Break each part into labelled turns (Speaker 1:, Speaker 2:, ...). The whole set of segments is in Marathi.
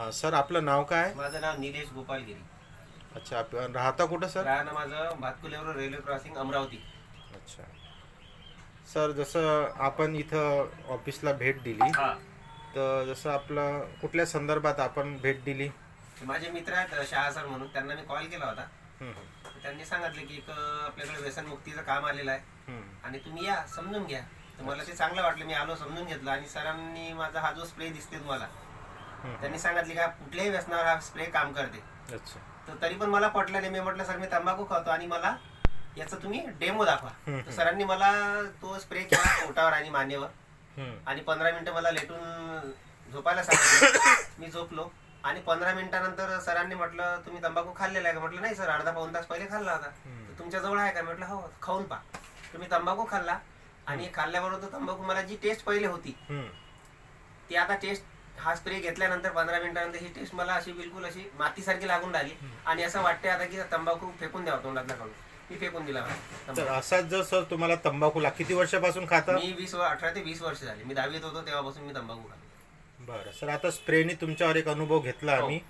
Speaker 1: हा, सर आपलं नाव काय?
Speaker 2: माझं नाव निलेश गोपालगिरी.
Speaker 1: अच्छा आपण राहता कुठं सर?
Speaker 2: राहणं माझं भातकुलेवर रेल्वे क्रॉसिंग अमरावती.
Speaker 1: अच्छा. सर जसं आपण इथं ऑफिसला भेट दिली
Speaker 2: हा.
Speaker 1: तर जसं आपलं कुठल्या संदर्भात आपण भेट दिली?
Speaker 2: माझे मित्र आहेत शहा सर म्हणून त्यांना मी कॉल केला होता. तर त्यांनी सांगितले की एक अं, आपल्याकडे व्यसनमुक्तीचं काम आलेलं आहे. आणि तुम्ही या समजून घ्या. तर मला ते चांगलं वाटलं मी आलो समजून घेतलं. आणि सरांनी माझा हा जो स्प्रे दिसते तुम्हाला. त्यांनी सांगितले का कुठल्याही व्यसनावर हा स्प्रे काम करते.
Speaker 1: अच्छा.
Speaker 2: तर तरी पण मला पटलं नाही. मी म्हटलं सर मी तंबाखू खातो आणि मला याचं तुम्ही डेमो दाखवा. तर सरांनी मला तो स्प्रे केला पोटावर आणि मानेवर. आणि पंधरा मिनिटं मला लेटून झोपायला सांगितलं. मी झोपलो. आणि पंधरा मिनिटानंतर सरांनी म्हटलं तुम्ही तंबाखू खाल्लेला आहे का? म्हटलं नाही सर अर्धा पाऊन तास पहिले खाल्ला होता. तर तुमच्या जवळ आहे का? म्हटलं हो खाऊन पा तुम्ही तंबाखू खाल्ला. आणि खाल्ल्याबरोबर तंबाखू मला जी टेस्ट पहिले होती. ती आता टेस्ट हा स्प्रे घेतल्यानंतर पंधरा मिनिटानंतर ही टेस्ट मला अशी बिलकुल अशी मातीसारखी लागून राहिली. आणि असं वाटते आता की तंबाखू फेकून द्यावा तोंडातला काढून मी फेकून दिला
Speaker 1: तर. असाच जर सर तुम्हाला तंबाखूला किती वर्षापासून खाता?
Speaker 2: मी वीस अठरा ते वीस वर्ष झाली. मी दहावीत होतो तेव्हापासून मी तंबाखू खातो.
Speaker 1: बरं. सर आता स्प्रेने तुमच्यावर एक अनुभव घेतला आम्ही.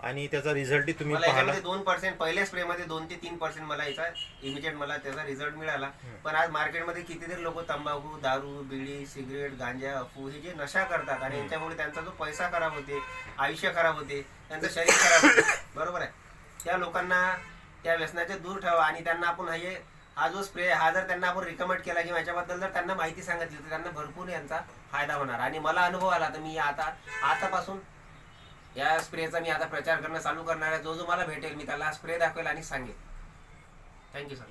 Speaker 1: आणि त्याचा रिझल्टही तुम्ही
Speaker 2: मला
Speaker 1: पाहिला.
Speaker 2: याच्यामध्ये दोन पर्सेंट पहिल्या स्प्रे मध्ये दोन ते तीन पर्सेंट मला याचा इमिजिएट मला त्याचा रिझल्ट मिळाला. पण आज मार्केटमध्ये कितीतरी लोक तंबाखू दारू बिडी सिगरेट गांजा अफू हे जे नशा करतात आणि यांच्यामुळे त्यांचा जो पैसा खराब होते आयुष्य खराब होते त्यांचं शरीर खराब होते. बरोबर आहे? त्या लोकांना त्या व्यसनाचे दूर ठेवा आणि त्यांना आपण हे हा जो स्प्रे हा जर त्यांना आपण रिकमेंड केला किंवा याच्याबद्दल जर त्यांना माहिती सांगितली तर त्यांना भरपूर यांचा फायदा होणार. आणि मला अनुभव आला तर मी आता आतापासून या स्प्रेचा मी आता प्रचार करणं चालू करणार आहे. जो जो मला भेटेल मी त्याला स्प्रे दाखवेल आणि सांगेल. Thank you sir